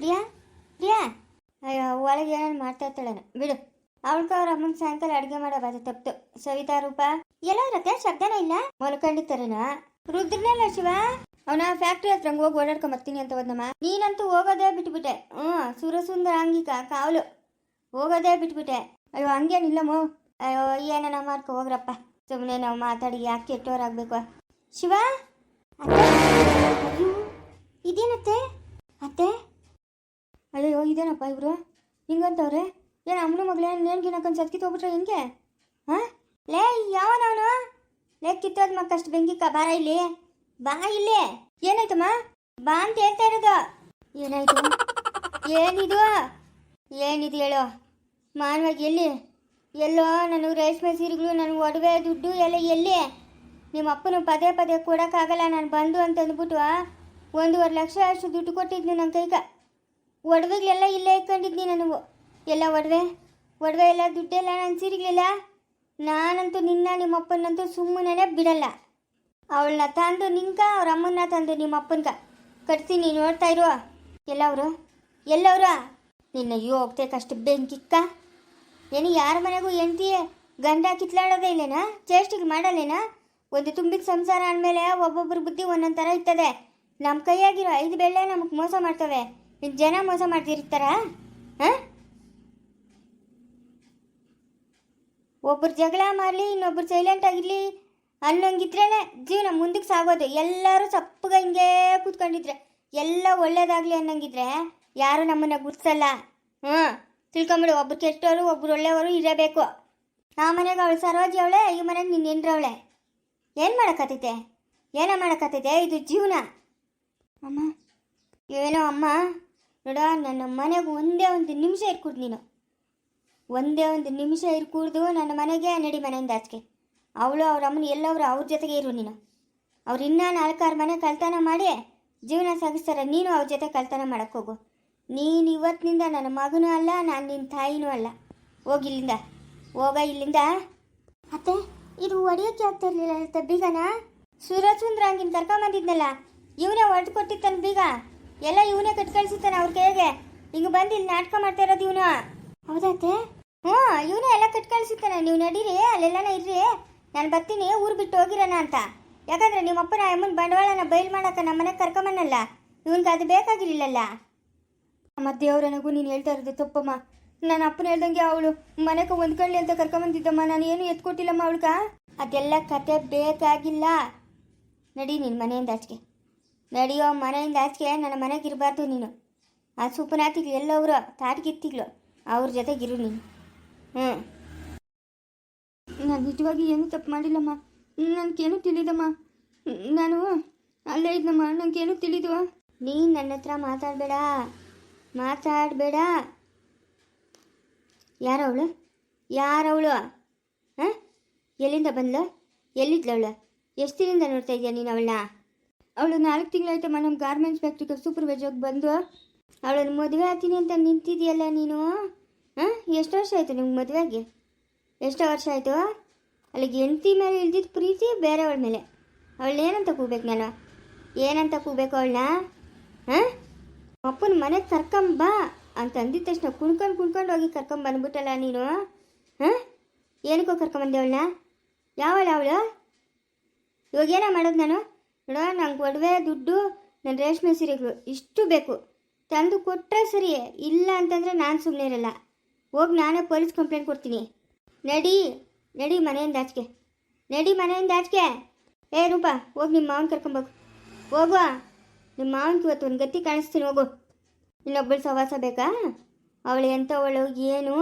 ಪ್ರಿಯಾ ಪ್ರಿಯಾ. ಅಯ್ಯೋ, ಒಳಗೆ ಏನೇನು ಮಾಡ್ತಾ ಇರ್ತಾಳೇನು. ಬಿಡು. ಅವಳ್ಕ ಅವ್ರ ಅಮ್ಮನ ಸಾಯಂಕಾಲ ಅಡುಗೆ ಮಾಡೋ ತಪ್ಪು ಸವಿತಾ, ರೂಪ ಎಲ್ಲ ಇರತ್ತೆ ಶಬ್ದನೇ ಇಲ್ಲ. ಮಲ್ಕೊಂಡಿರ್ತಾರೇನ. ರುದ್ರನಲ್ಲ ಶಿವ? ಅವನ ಫ್ಯಾಕ್ಟ್ರಿ ಹತ್ರ ಹೋಗಿ ಓಡಾಡ್ಕೊಂಡ್ ಬರ್ತೀನಿ ಅಂತ ಹೋದ್ನಮ್ಮ. ನೀನಂತೂ ಹೋಗೋದೇ ಬಿಟ್ಬಿಟ್ಟೆ. ಹ್ಞೂ, ಸುರಸುಂದರ ಅಂಗಿಕ, ಕಾವಲು. ಹೋಗೋದೇ ಬಿಟ್ಬಿಟ್ಟೆ. ಅಯ್ಯೋ, ಹಂಗೇನಿಲ್ಲಮ್ಮೋ. ಅಯ್ಯೋ, ಏನನ ಮಾಡ್ಕೊ, ಹೋಗ್ರಪ್ಪ. ಸುಮ್ಮನೆ ನಾವು ಮಾತಾಡಿ ಯಾಕೆ ಕೆಟ್ಟೋರಾಗಬೇಕು? ಶಿವ? ಅಯ್ಯೋ, ಇದೇನತ್ತೆ? ಅತ್ತೆ? ಅಯ್ಯೋ ಇದೇನಪ್ಪ ಇವರು? ಹಿಂಗಂತವ್ರೆ? ಏನು ಅಮ್ಮನ ಮಗಳೇ ನೇಣ್ಗಿನ ಹಾಕೊಂಡು ಸತ್ಕಿತ್ ಹೋಗ್ಬಿಟ್ರೆ ಹೆಂಗೆ? ಹಾಂ? ಲೇ ಯಾವನವನು ಲೇ, ಕಿತ್ತೋದ್ ಮಕ್ಕಷ್ಟು ಬೆಂಕಿಕ್ಕ ಬಾರ ಇಲ್ಲಿ. ಬಾ ಇಲ್ಲಿ. ಏನಾಯ್ತಮ್ಮ? ಬಾ ಅಂತ ಹೇಳ್ತಾ ಇರೋದು. ಏನಾಯ್ತು? ಏನಿದು? ಏನಿದು ಹೇಳೋ? ಮಾನವಾಗಿ ಎಲ್ಲಿ? ಎಲ್ಲೋ ನನಗೆ ರೇಷ್ಮೆ ಸೀರೆಗಳು ನನಗೆ ಒಡವೆ, ದುಡ್ಡು ಎಲ್ಲ ಎಲ್ಲಿ? ನಿಮ್ಮ ಅಪ್ಪನ ಪದೇ ಪದೇ ಕೊಡೋಕ್ಕಾಗಲ್ಲ, ನಾನು ಬಂದು ಅಂತ ಅಂದ್ಬಿಟ್ಟು ಒಂದೂವರೆ ಲಕ್ಷ ಅಷ್ಟು ದುಡ್ಡು ಕೊಟ್ಟಿದ್ನು ನನ್ನ ಕೈಗ. ಒಡವೆಗಳೆಲ್ಲ ಇಲ್ಲೇ ಇಟ್ಕೊಂಡಿದ್ನಿ ನಾನು ಎಲ್ಲ ಒಡವೆ ಒಡವೆ ಎಲ್ಲ ದುಡ್ಡೆಲ್ಲ ನಾನು ಸೀರೆಗಳಿಲ್ಲ ನಾನಂತೂ ನಿನ್ನ ನಿಮ್ಮಪ್ಪನಂತೂ ಸುಮ್ಮನೆ ಬಿಡಲ್ಲ. ಅವಳನ್ನ ತಂದು ನಿಂಕ ಅವ್ರ ಅಮ್ಮನ್ನ ತಂದು ನಿಮ್ಮ ಅಪ್ಪನ್ಕ ಕಟ್ತೀನಿ, ನೋಡ್ತಾ ಇರುವ ಎಲ್ಲವರು, ಎಲ್ಲವ್ರ? ನಿನ್ನ ಹೋಗ್ತೆ ಕಷ್ಟ ಬೆಂಕಿಕ್ಕ ಏನು, ಯಾರ ಮನೆಗೂ ಹೆಂಡ್ತಿ ಗಂಡ ಕಿತ್ಲಾಡೋದೇ ಇಲ್ಲೇನಾ? ಚೇಷ್ಟಿಗೆ ಮಾಡಲ್ಲೇನಾ? ಒಂದು ತುಂಬಿದ ಸಂಸಾರ ಅಂದಮೇಲೆ ಒಬ್ಬೊಬ್ಬರ ಬುದ್ಧಿ ಒಂದೊಂದು ಥರ ಇರ್ತದೆ. ನಮ್ಮ ಕೈಯಾಗಿರೋ ಐದು ಬೆಳ್ಳೆ ನಮಗೆ ಮೋಸ ಮಾಡ್ತವೆ. ಜನ ಮೋಸ ಮಾಡ್ತಿರ್ತಾರ ಹಾಂ? ಒಬ್ಬರು ಜಗಳ ಮಾಡಲಿ, ಇನ್ನೊಬ್ರು ಸೈಲೆಂಟ್ ಆಗಿರಲಿ, ಅನ್ನೋಂಗಿದ್ರೇನೆ ಜೀವನ ಮುಂದಕ್ಕೆ ಸಾಗೋದು. ಎಲ್ಲರೂ ಸಪ್ಪಗ ಹಿಂಗೆ ಕೂತ್ಕೊಂಡಿದ್ರೆ, ಎಲ್ಲ ಒಳ್ಳೇದಾಗ್ಲಿ ಅನ್ನೋಂಗಿದ್ರೆ ಯಾರು ನಮ್ಮನ್ನ ಗುರ್ಸಲ್ಲ. ಹ್ಞೂ ತಿಳ್ಕೊಂಬಿಡು, ಒಬ್ರು ಕೆಟ್ಟವರು ಒಬ್ರು ಒಳ್ಳೆಯವರು ಇರಬೇಕು. ಆ ಮನೆಗೆ ಅವಳು ಸರೋಜಿ ಅವಳೆ, ಈ ಮನೆಗೆ ನಿನ್ನ ಅವಳೆ. ಏನು ಮಾಡಕತ್ತೈತೆ? ಏನೋ ಮಾಡಕತ್ತೈತೆ, ಇದು ಜೀವನ. ಅಮ್ಮ, ಏನೋ ಅಮ್ಮ ನೋಡ ನನ್ನ ಮನೆಗೆ ಒಂದೇ ಒಂದು ನಿಮಿಷ ಇರ್ಕೂಡ್ದು ನೀನು. ಒಂದೇ ಒಂದು ನಿಮಿಷ ಇರ್ಕೂಡ್ದು ನನ್ನ ಮನೆಗೆ ನಡಿ ಮನೆಯಿಂದ ಆಚೆಗೆ. ಅವಳು ಅವ್ರ ಅಮ್ಮನ ಎಲ್ಲವರು ಅವ್ರ ಜೊತೆಗೆ ಇರು ನೀನು. ಅವ್ರು ಇನ್ನೂ ನಾಲ್ಕಾರು ಮನೆ ಕಲ್ತನ ಮಾಡಿ ಜೀವನ ಸಾಗಿಸ್ತಾರೆ. ನೀನು ಅವ್ರ ಜೊತೆ ಕಲ್ತನ ಮಾಡಕ್ಕೆ ಹೋಗು. ನೀನು ಇವತ್ತಿನಿಂದ ನನ್ನ ಮಗನೂ ಅಲ್ಲ ನಾನು ನಿನ್ನ ತಾಯಿನೂ ಅಲ್ಲ. ಹೋಗಿ ಇಲ್ಲಿಂದ. ಹೋಗ ಇಲ್ಲಿಂದ. ಅತ್ತೆ ಇದು ಹೊಡಿಯೋಕ್ಕೆ ಆಗ್ತಾ ಇರಲಿಲ್ಲ ಬೀಗನಾ? ಸೂರಜ್ ಸುರಸುಂದ್ರ ಹಂಗಿನ ಕರ್ಕೊಂಬಂದಿದ್ನಲ್ಲ ಇವನೇ ಹೊಡೆದು ಕೊಟ್ಟಿತ್ತಾನೆ ಬೀಗ. ಎಲ್ಲ ಇವನೇ ಕಟ್ ಕಳ್ಸಿತ್ತಾನೆ ಅವ್ರ ಕೈಗೆ. ಹಿಂಗೆ ಬಂದು ಇಲ್ಲಿ ನಾಟಕ ಮಾಡ್ತಾ ಇರೋದು ಇವನು. ಹೌದಾತೆ? ಹ್ಞೂ ಇವನೇ ಎಲ್ಲ ಕಟ್ ಕಳ್ಸಿತ್ತಾನೆ ನೀವು ನಡೀರಿ ಅಲ್ಲೆಲ್ಲನ ಇರ್ರಿ. ನಾನು ಬರ್ತೀನಿ ಊರು ಬಿಟ್ಟು ಹೋಗಿರೋಣ ಅಂತ. ಯಾಕಂದ್ರೆ ನಿಮ್ಮ ಅಪ್ಪನ ಅಮ್ಮನ ಬಂಡವಾಳನ ಬಯಲು ಮಾಡಕ್ಕೆ ನಮ್ಮ ಮನೆಗೆ ಕರ್ಕೊಂಬನ್ನಲ್ಲ. ಇವನ್ಗೆ ಅದು ಬೇಕಾಗಿರ್ಲಿಲ್ಲಲ್ಲ. ಅಮ್ಮ ದೇವ್ರನಗೂ ನೀನು ಹೇಳ್ತಾ ಇರೋದು ತಪ್ಪಮ್ಮ. ನನ್ನ ಅಪ್ಪನ ಹೇಳ್ದಂಗೆ ಅವಳು ಮನೆಗೆ ಹೊಂದ್ಕೊಳ್ಳಿ ಅಂತ ಕರ್ಕೊಂಬಂದಿದ್ದಮ್ಮ. ನಾನು ಏನು ಎತ್ಕೊಟ್ಟಿಲ್ಲಮ್ಮ ಅವಳ್ಗ? ಅದೆಲ್ಲ ಕತೆ ಬೇಕಾಗಿಲ್ಲ. ನಡಿ ನಿನ್ನ ಮನೆಯಿಂದ ಆಚೆಗೆ ನಡಿಯೋ ಮನೆಯಿಂದ ಆಚೆಗೆ ನನ್ನ ಮನೆಗೆ ಇರಬಾರ್ದು ನೀನು. ಆ ಸೂಪನಾತಿಗೆ ಎಲ್ಲವರು ತಾಟಿಗಿತ್ತಿಗ್ಲು ಅವ್ರ ಜೊತೆಗಿರು ನೀನು. ಹ್ಞೂ ನಾನು ನಿಜವಾಗಿ ಏನೂ ತಪ್ಪು ಮಾಡಿಲ್ಲಮ್ಮ? ನನಗೇನು ತಿಳಿದಮ್ಮ? ನಾನು ಅಲ್ಲೇ ಇದ್ದಮ್ಮ ನನಗೇನು ತಿಳಿದು? ನೀನು ನನ್ನ ಹತ್ರ ಮಾತಾಡಬೇಡ. ಮಾತಾಡಬೇಡ. ಯಾರವಳು ಯಾರವಳು ಹಾಂ? ಎಲ್ಲಿಂದ ಬಂದ್ಲು? ಎಲ್ಲಿದ್ಲವಳು ಎಷ್ಟು ದಿನದಿಂದ ನೋಡ್ತಾ ಇದೆಯಾ ನೀನು ಅವಳನ್ನ? ಅವಳು ನಾಲ್ಕು ತಿಂಗಳಾಯ್ತಮ್ಮ ನಮ್ಮ ಗಾರ್ಮೆಂಟ್ಸ್ ಫ್ಯಾಕ್ಟ್ರಿಗೆ ಸೂಪರ್ವೈಸರ್ಗೆ ಬಂದು, ಅವಳನ್ನು ಮದುವೆ ಆಗ್ತೀನಿ ಅಂತ ನಿಂತಿದೆಯಲ್ಲ ನೀನು? ಹಾಂ? ಎಷ್ಟು ವರ್ಷ ಆಯಿತು ನಿಮ್ಗೆ ಮದುವೆಗೆ? ಎಷ್ಟು ವರ್ಷ ಆಯಿತು? ಅಲ್ಲಿಗೆ ಹೆಂಡತಿ ಮೇಲೆ ಇಳ್ದಿದ್ದ ಪ್ರೀತಿ ಬೇರೆಯವಳ ಮೇಲೆ. ಅವಳನ್ನ ಏನಂತ ಕೂಬೇಕು ನಾನು? ಏನಂತ ಕೂಬೇಕು ಅವಳನ್ನ? ಹಾಂ? ಅಪ್ಪನ ಮನೆಗೆ ಕರ್ಕೊಂಬ ಅಂತ ಅಂದಿದ ತಕ್ಷಣ ಕುಣ್ಕೊಂಡು ಕುಣ್ಕೊಂಡು ಹೋಗಿ ಕರ್ಕೊಂಬಂದ್ಬಿಟ್ಟಲ್ಲ ನೀನು? ಹಾಂ? ಏನಕ್ಕೋ ಕರ್ಕೊಂಬಂದೆ ಅವಳನ್ನ? ಯಾವಳ ಅವಳು? ಇವಾಗ ಏನೋ ಮಾಡೋದು ನಾನು? ನೋಡ, ನಂಗೆ ಒಡವೆ, ದುಡ್ಡು ನನ್ನ ರೇಷ್ಮೆ ಸೀರೆಗಳು ಇಷ್ಟು ಬೇಕು. ತಂದು ಕೊಟ್ಟರೆ ಸರಿ ಇಲ್ಲ ಅಂತಂದರೆ ನಾನು ಸುಮ್ಮನೆ ಇರಲ್ಲ. ಹೋಗಿ ನಾನೇ ಪೊಲೀಸ್ ಕಂಪ್ಲೇಂಟ್ ಕೊಡ್ತೀನಿ. ನಡಿ ನಡಿ ಮನೆಯಿಂದ ಆಚೆಗೆ. ನಡಿ ಮನೆಯಿಂದ ಆಚೆಗೆ. ಏ, ರೂಪ, ಹೋಗಿ ನಿಮ್ಮ ಮಾವನ ಕರ್ಕೊಂಬೋಗು ಹೋಗುವ ನಿಮ್ಮ ಮಾವನಿಗೆ ಇವತ್ತು ಒಂದು ಗತಿ ಕಾಣಿಸ್ತೀನಿ, ಹೋಗು. ಇನ್ನೊಬ್ಬಳು ಸವಾಸ ಬೇಕಾ? ಅವಳು ಎಂಥವಳು ಏನು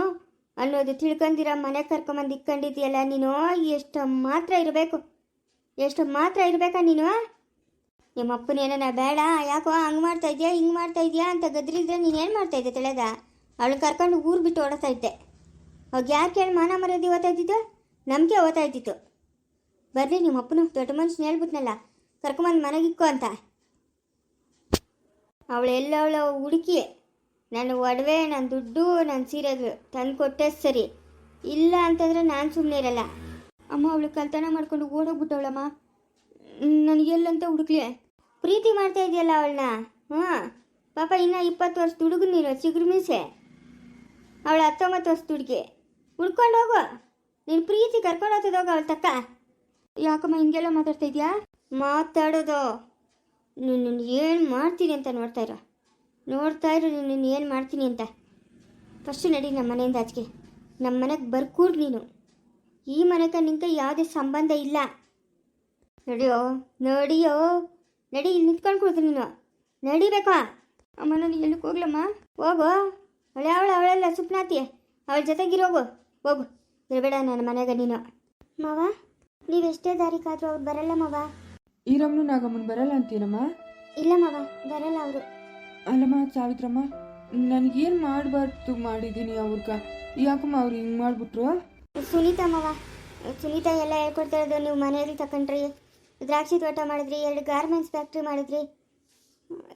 ಅನ್ನೋದು ತಿಳ್ಕೊಂಡಿರ ಮನೆ ಕರ್ಕೊಂಬಂದು ಇಕ್ಕೊಂಡಿದ್ಯಲ್ಲ ನೀನು? ಎಷ್ಟು ಮಾತ್ರ ಇರಬೇಕು. ಎಷ್ಟು ಮಾತ್ರ ಇರಬೇಕಾ ನೀನು? ನಿಮ್ಮ ಅಪ್ಪನ ಏನನ ಬೇಡ, ಯಾಕೋ ಹಂಗೆ ಮಾಡ್ತಾ ಇದೆಯಾ, ಹಿಂಗೆ ಮಾಡ್ತಾ ಇದೆಯಾ ಅಂತ ಗದ್ರಿದ್ರೆ ನೀನು ಏನು ಮಾಡ್ತಾ ಇದ್ದೆ ತಿಳಿದ ಅವಳು ಕರ್ಕೊಂಡು ಊರು ಬಿಟ್ಟು ಓಡಾಡ್ತಾ ಇದ್ದೆ. ಅವಾಗ ಯಾರು ಕೇಳಿ ಮಾನ ಮರ್ಯಾದೆ ಓದ್ತಾ ಇದ್ದಿದ್ದು? ನಮಗೆ ಓದ್ತಾ ಇದ್ದಿತ್ತು. ಬರ್ರಿ ನಿಮ್ಮ ಅಪ್ಪನ ದೊಡ್ಡ ಮನುಷ್ಯನ ಹೇಳ್ಬಿಟ್ನಲ್ಲ, ಕರ್ಕೊಂಬಂದು ಮನೆಗಿಕ್ಕು ಅಂತ. ಅವಳು ಎಲ್ಲವಳು ಹುಡುಕಿ, ನನ್ನ ಒಡವೆ ನನ್ನ ದುಡ್ಡು ನನ್ನ ಸೀರೆಗಳು ತಂದು ಕೊಟ್ಟೆ ಸರಿ. ಇಲ್ಲ ಅಂತಂದರೆ ನಾನು ಸುಮ್ಮನೆ ಇರಲ್ಲ. ಅಮ್ಮ, ಅವಳು ಕಲ್ತನ ಮಾಡ್ಕೊಂಡು ಓಡೋಗ್ಬಿಟ್ಟವಳಮ್ಮ. ನನಗೆಲ್ಲಂತ ಹುಡುಕ್ಲಿ. ಪ್ರೀತಿ ಮಾಡ್ತಾ ಇದೆಯಲ್ಲ ಅವಳನ್ನ? ಹಾ ಪಾಪ ಇನ್ನು ಇಪ್ಪತ್ತು ವರ್ಷ ಹುಡುಗ ನೀನು, ಚಿಗುರು ಮೀಸೆ. ಅವಳ ಹತ್ತೊಂಬತ್ತು ವರ್ಷ ಹುಡುಗಿ ಹುಡ್ಕೊಂಡು ಹೋಗು. ನೀನು ಪ್ರೀತಿ ಕರ್ಕೊಂಡು ಹೋಗ್ತದ ಹೋಗ ಅವಳ ತಕ್ಕ. ಯಾಕಮ್ಮ, ಹಿಂಗೆಲ್ಲ ಮಾತಾಡ್ತಾ ಇದೆಯಾ? ಮಾತಾಡೋದು. ನಿನ್ನ ಏನು ಮಾಡ್ತೀನಿ ಅಂತ ನೋಡ್ತಾ ಇರೋ. ನೋಡ್ತಾ ಇರೋ, ನೀನು ಏನು ಮಾಡ್ತೀನಿ ಅಂತ. ಫಸ್ಟ್ ನಡಿ ನಮ್ಮ ಮನೆಯಿಂದ ಆಚೆಗೆ. ನಮ್ಮ ಮನೆಗೆ ಬರ್ಕೂಡ್ ನೀನು. ಈ ಮನೆಗೆ ನಿಂಗೆ ಯಾವುದೇ ಸಂಬಂಧ ಇಲ್ಲ. ನಡಿಯೋ ನಡಿಯೋ. ನಡಿ ಇಲ್ಲಿ ನಿಂತ್ಕೊಂಡು ಕೊಡ್ತೀನಿ ನೀನು. ನಡಿಬೇಕಾ ಅಮ್ಮ ನಾನು ಎಲ್ಲಿಗೆ ಹೋಗ್ಲಮ್ಮ? ಹೋಗು. ಅವಳೆ ಅವಳು ಅವಳೆಲ್ಲ ಸುಪ್ನಾತಿ. ಅವಳ ಜೊತೆಗಿರೋಗು ಹೋಗು. ಇರಬೇಡ ನನ್ನ ಮನೆಗೆ ನೀನು. ಮಾವ ನೀವೆಷ್ಟೇ ದಾರಿ ಕಾದ್ರು ಅವ್ರು ಬರಲ್ಲ ಮಾವ. ಈರಮ್ಮನು ನಾಗಮ್ಮನ ಬರಲ್ಲ ಅಂತೀನಮ್ಮ? ಇಲ್ಲ ಮಾವ ಬರಲ್ಲ ಅವರು. ಅಲ್ಲಮ್ಮ ಸಾವಿತ್ರಮ್ಮ ನನಗೇನು ಮಾಡಬಾರ್ದು ಮಾಡಿದ್ದೀನಿ ಅವ್ರಿಗೆ. ಯಾಕಮ್ಮ ಅವ್ರು ಹಿಂಗೆ ಮಾಡಿಬಿಟ್ರು? ಸುನೀತಾ ಮಾವ ಸುನೀತಾ ಎಲ್ಲ ಹೇಳ್ಕೊಡ್ತಾ ಇರೋದು ನೀವು ಮನೆಯಲ್ಲಿ ತಕೊಂಡ್ರಿ. ದ್ರಾಕ್ಷಿ ತೋಟ ಮಾಡಿದ್ರಿ ಎರಡು ಗಾರ್ಮೆಂಟ್ಸ್ ಫ್ಯಾಕ್ಟ್ರಿ ಮಾಡಿದ್ರಿ.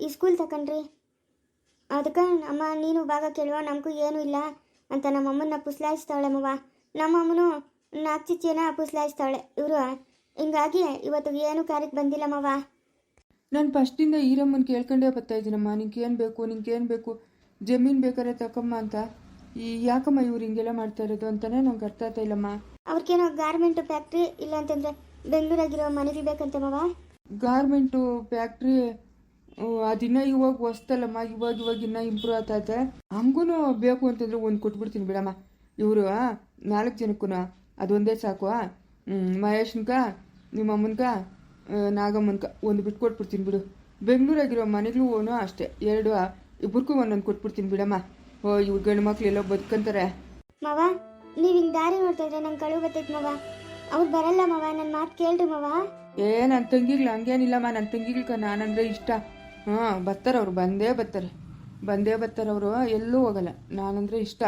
ಈ ಸ್ಕೂಲ್ ತಕೊಂಡ್ರಿ. ಅದಕ್ಕೆ ಅಮ್ಮ ನೀನು ಭಾಗ ಕೇಳುವ ನಮಗೂ ಏನೂ ಇಲ್ಲ ಅಂತ ನಮ್ಮಮ್ಮನ್ನ ಅಮ್ಮನ ಪುಸ್ಲಾಯಿಸ್ತಾವಳೆ ನಮ್ಮಮ್ಮನು ನಾಲ್ಕು ಚಿಚ್ಚಿನ ಪುಸ್ಲಾಯಿಸ್ತಾವಳೆ. ಇವರು ಹಿಂಗಾಗಿ ಇವತ್ತು ಏನು ಕಾರ್ಯಕ್ಕೆ ಬಂದಿಲ್ಲ ಮವ ನಾನು ಫಸ್ಟಿಂದ ಈರಮ್ಮನ ಕೇಳ್ಕೊಂಡೇ ಬರ್ತಾ ಇದ್ದೀನಮ್ಮ ನಿಂಗೆ ಏನು ಬೇಕು ನಿಂಗೆ ಏನು ಬೇಕು ಜಮೀನು ಬೇಕಾದ್ರೆ ತಕಮ್ಮ ಅಂತ. ಈ ಯಾಕಮ್ಮ ಇವ್ರು ಹಿಂಗೆಲ್ಲ ಮಾಡ್ತಾ ಇರೋದು ಅಂತಾನೆ ನಂಗೆ ಅರ್ಥ ಆಗ್ತಾ ಇಲ್ಲಮ್ಮ. ಅವ್ರಿಗೇನೋ ಗಾರ್ಮೆಂಟ್ ಫ್ಯಾಕ್ಟ್ರಿ ಇಲ್ಲ ಅಂತಂದ್ರೆ ಬೆಂಗಳೂರಾಗಿರೋ ಮನೆಗೆ ಬೇಕಂತೆ ಮಾವ? ಗಾರ್ಮೆಂಟು ಫ್ಯಾಕ್ಟ್ರಿ ಅದಿನ್ನ ಇವಾಗ ಹೊಸ್ತಲ್ಲಮ್ಮ ಇವಾಗ ಇವಾಗ ಇನ್ನ ಇಂಪ್ರೂವ್ ಆತೈತೆ ಹಂಗೂ ಬೇಕು ಅಂತಂದ್ರೆ ಒಂದು ಕೊಟ್ಬಿಡ್ತೀನಿ ಬಿಡಮ್ಮ. ಇವರು ನಾಲ್ಕು ಜನಕ್ಕೂ ಅದೊಂದೇ ಸಾಕು ಮಹೇಶ್ನಕ ನಿಮ್ಮ ಅಮ್ಮನ್ಕ ನಾಗಮ್ಮನಕ ಒಂದು ಬಿಟ್ಟು ಕೊಟ್ಬಿಡ್ತೀನಿ ಬಿಡು. ಬೆಂಗಳೂರಾಗಿರೋ ಮನೆಗಳು ಓನು ಅಷ್ಟೇ. ಎರಡು ಇಬ್ಬರಿಗೂ ಒಂದೊಂದು ಕೊಟ್ಬಿಡ್ತೀನಿ ಬಿಡಮ್ಮ. ಓ ಇವ್ರು ಗಂಡು ಮಕ್ಳು ಎಲ್ಲೋ ಬದುಕಂತಾರೆ. ಮಾವ ನೀವು ಹಿಂಗೆ ದಾರಿ ನೋಡ್ತಾ ಇದ್ರೆ ನಂಗೆ ಕಳು ಬರ್ತೈತೆ ಮವ. ಅವ್ರು ಬರಲ್ಲ ಮವ ನನ್ನ ಮಾತು ಕೇಳ್ರಿ ಮವ. ಏ ನನ್ನ ತಂಗಿಗಳು ಹಂಗೇನಿಲ್ಲಮ್ಮ ನನ್ನ ತಂಗಿಗಳ್ಕ ನಾನಂದ್ರೆ ಇಷ್ಟ. ಹಾಂ ಬರ್ತಾರೆ ಅವ್ರು ಬಂದೇ ಬರ್ತಾರೆ. ಬಂದೇ ಬರ್ತಾರೆ ಅವರು ಎಲ್ಲೂ ಹೋಗಲ್ಲ. ನಾನಂದ್ರೆ ಇಷ್ಟ.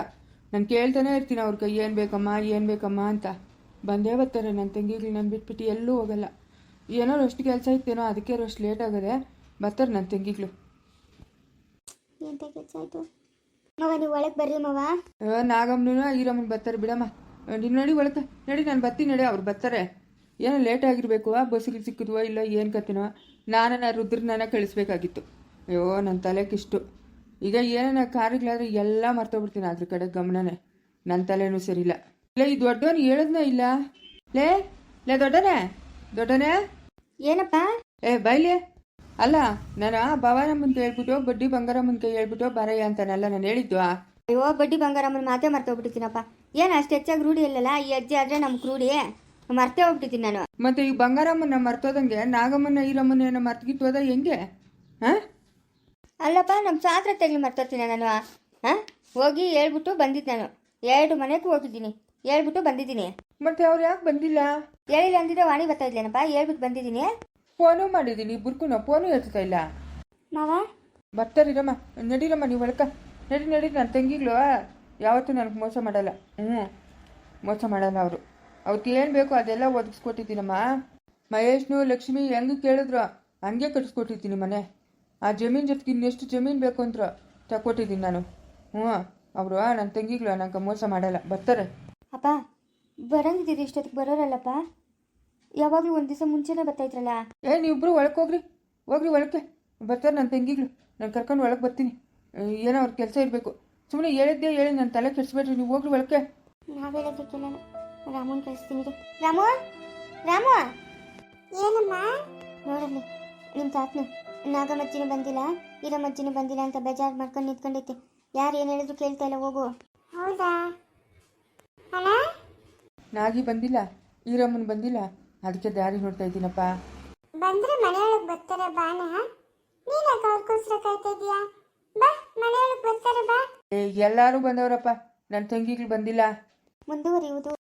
ನಾನು ಕೇಳ್ತಾನೆ ಇರ್ತೀನಿ ಅವ್ರ ಕೈ ಏನು ಬೇಕಮ್ಮ ಏನು ಬೇಕಮ್ಮ ಅಂತ. ಬಂದೇ ಬರ್ತಾರೆ ನನ್ನ ತಂಗಿಗಳು ನಾನು ಬಿಟ್ಬಿಟ್ಟು ಎಲ್ಲೂ ಹೋಗಲ್ಲ. ಏನೋ ಅಷ್ಟು ಕೆಲಸ ಇತ್ತೇನೋ ಅದಕ್ಕೆ ಅಷ್ಟು ಲೇಟ್ ಆಗದೆ ಬರ್ತಾರೆ ನನ್ನ ತಂಗಿಗಳು. ಎಂತ ಕೆಲಸ ಆಯಿತು? ಮವ ನೀವು ಒಳಗೆ ಬರ್ರಿ ಮವ. ನಾಗಮ್ಮನೂ ಈರಮ್ಮನ ಬರ್ತಾರೆ ಬಿಡಮ್ಮ. ನೀನು ನಡಿ ಒಳಗೆ ನಡಿ ನಾನು ಬರ್ತೀನಿ ನಡಿ ಅವ್ರು ಬರ್ತಾರೆ. ಏನೋ ಲೇಟ್ ಆಗಿರಬೇಕು ಬಸ್ಸಿಗೆ ಸಿಕ್ಕಿದ್ವೋ ಇಲ್ಲ ಏನು ಕತ್ತಿನೋ ನಾನನ್ನ ರುದ್ರನ ಕಳಿಸ್ಬೇಕಾಗಿತ್ತು. ಅಯ್ಯೋ ನನ್ನ ತಲೆಗಿಷ್ಟು ಈಗ ಏನನ ಕಾರ್ಯಗಳಾದ್ರೆ ಎಲ್ಲ ಮರ್ತೋಗ್ಬಿಡ್ತೀನಿ ಅದ್ರ ಕಡೆ ಗಮನನೇ. ನನ್ನ ತಲೆನೂ ಸರಿಯಿಲ್ಲ. ಇಲ್ಲ ಈ ದೊಡ್ಡವನು ಹೇಳದ್ನ ಇಲ್ಲ? ಲೇ ಲೇ ದೊಡ್ಡನೇ ದೊಡ್ಡನೇ. ಏನಪ್ಪ? ಏ ಬೈಲಿ. ಅಲ್ಲ ನಾನು ಭವಾನಮ್ಮನ ಹೇಳ್ಬಿಟ್ಟು ಬಡ್ಡಿ ಬಂಗಾರಮ್ಮನ ಕೈ ಹೇಳ್ಬಿಟ್ಟು ಬರಯ್ಯ ಅಂತ ನಾನು ಹೇಳಿದ್ವಾ ಅಯ್ಯೋ ಬಡ್ಡಿ ಬಂಗಾರಮ್ಮನ ಮಾತೇ ಮರ್ತೋಗ್ಬಿಡ್ತೀನಪ್ಪ ಹೋಗ್ಬಿಟ್ಟಿದ್ದೀನಪ್ಪ ಏನು ಅಷ್ಟು ಹೆಚ್ಚಾಗಿ ರೂಢಿ ಇಲ್ಲಲ್ಲ? ಈ ಅಜ್ಜಿ ಆದರೆ ನಮ್ಗೆ ರೂಢಿ ಮರ್ತೇ ಹೋಗ್ಬಿಟ್ಟಿದ್ದೀನಿ ನಾನು. ಮತ್ತೆ ಈ ಬಂಗಾರಮ್ಮನ ಮರ್ತೋದಂಗೆ ನಾಗಮ್ಮನ ಈರಮ್ಮನ ಮರ್ತ್ಗಿತ್ತೋದ ಹೆಂಗೆ? ಹಾಂ? ಅಲ್ಲಪ್ಪ ನಮ್ಮ ಸಾತ್ರ ತೆಗ್ಲಿ ಮರ್ತೋತೀನಿ ನಾನು. ಹಾಂ? ಹೋಗಿ ಹೇಳ್ಬಿಟ್ಟು ಬಂದಿದ್ದು ನಾನು. ಎರಡು ಮನೆಗೂ ಹೋಗಿದ್ದೀನಿ. ಹೇಳ್ಬಿಟ್ಟು ಬಂದಿದ್ದೀನಿ. ಮತ್ತೆ ಅವ್ರು ಯಾಕೆ ಬಂದಿಲ್ಲ? ಹೇಳಿಲ್ಲ ಅಂದಿದ್ರೆ ವಾಣಿ ಬರ್ತಾ ಇದ್ಲೇನಪ್ಪ? ಹೇಳ್ಬಿಟ್ಟು ಬಂದಿದ್ದೀನಿ. ಫೋನು ಮಾಡಿದ್ದೀನಿ ಇಬ್ಬರಿಗೂ ಫೋನು ಎತ್ತಾ ಇಲ್ಲ? ಮಾವ? ಬರ್ತಾರಿರಮ್ಮ ನಡೀರಮ್ಮ ನೀವು ಒಳಕ. ನಡಿ ನಡಿ ನನ್ನ ತಂಗಿಗಳು. ಯಾವತ್ತೂ ನನಗೆ ಮೋಸ ಮಾಡಲ್ಲ. ಹ್ಞೂ ಮೋಸ ಮಾಡಲ್ಲ ಅವರು. ಅವ್ರಿಗೆ ಏನು ಬೇಕೋ ಅದೆಲ್ಲ ಒದಗಿಸ್ಕೊಟ್ಟಿದ್ದೀನಮ್ಮ. ಮಹೇಶ್ನು ಲಕ್ಷ್ಮಿ ಹೆಂಗೆ ಕೇಳಿದ್ರು? ಹಂಗೆ ಕಟ್ಸ್ಕೊಟ್ಟಿದ್ದೀನಿ ಮನೆ. ಆ ಜಮೀನು ಜೊತೆಗೆ ಇನ್ನೆಷ್ಟು ಜಮೀನು ಬೇಕು ಅಂತ ತಕ್ಕೊಟ್ಟಿದ್ದೀನಿ ನಾನು. ಹ್ಞೂ ಅವರು ನನ್ನ ತಂಗಿಗಳು ನಂಗೆ ಮೋಸ ಮಾಡಲ್ಲ. ಬರ್ತಾರೆ. ಅಪ್ಪ ಬರಂಗಿದ್ದೀರಿ ಇಷ್ಟೊತ್ತಿಗೆ ಬರೋರಲ್ಲಪ್ಪ? ಯಾವಾಗಲೂ ಒಂದು ದಿವಸ ಮುಂಚೆನೇ ಬರ್ತಾಯಿದ್ರಲ್ಲ ಏ ನೀವಿಬ್ರು ಒಳಗೆ ಹೋಗ್ರಿ. ಹೋಗ್ರಿ ಒಳಕ್ಕೆ. ಬರ್ತಾರೆ ನನ್ನ ತಂಗಿಗಳು. ನಾನು ಕರ್ಕೊಂಡು ಒಳಗೆ ಬರ್ತೀನಿ. ಏನೋ ಅವ್ರ ಕೆಲಸ ಇರಬೇಕು. ಸುಮ್ಮನೆ ಹೇಳಿದ್ದೆ ಹೇಳಿ ನನ್ನ ತಲೆ ಕೆಡಿಸ್ಬೇಡ್ರಿ ನೀವು ಹೋಗ್ರಿ ಒಳಕ್ಕೆ. ನಾವು ಹೇಳೋದಕ್ಕೆ ನಾನು? ರಾಮನ್ ಕಳಿಸ್ತೀನಿ ರಾಮ ರಾಮ? ರಾಮು? ಏನಮ್ಮ? ನೋಡಲ್ಲಿ ನಿಮ್ಮ ತಾತನು ನಾಗಮಜ್ಜಿನೂ ಬಂದಿಲ್ಲ ಈರಮ್ಮಜ್ಜಿನೂ ಬಂದಿಲ್ಲ ಅಂತ ಬೇಜಾರು ಮಾಡ್ಕೊಂಡು ನಿಂತ್ಕೊಂಡೈತೆ ಯಾರು ಏನು ಹೇಳಿದ್ರು ಕೇಳ್ತಾ ಇಲ್ಲ ಹೋಗು. ಹೌದಾ? ನಾಗಿ ಬಂದಿಲ್ಲ ಈರಮ್ಮನ್ ಬಂದಿಲ್ಲ ಅದಕ್ಕೆ ದಾರಿ ನೋಡ್ತಾ ಇದ್ದೀನಪ್ಪ. ಬಂದ್ರೆ ಮನೆಯೊಳಗೆ ಬರ್ತಾರೆ ಬಾನ ನೀನಾಗ ಅವ್ರಿಗೋಸ್ಕರ ಕಾಯ್ತಾ ಇದೀಯಾ? ಬಾ ಮನೆಯೊಳಗೆ ಬರ್ತಾರೆ ಬಾ. ಎಲ್ಲರೂ ಬಂದವರಪ್ಪ. ನನ್ನ ತಂಗಿಗಳು ಬಂದಿಲ್ಲ. ಮುಂದುವರಿಯುವುದು.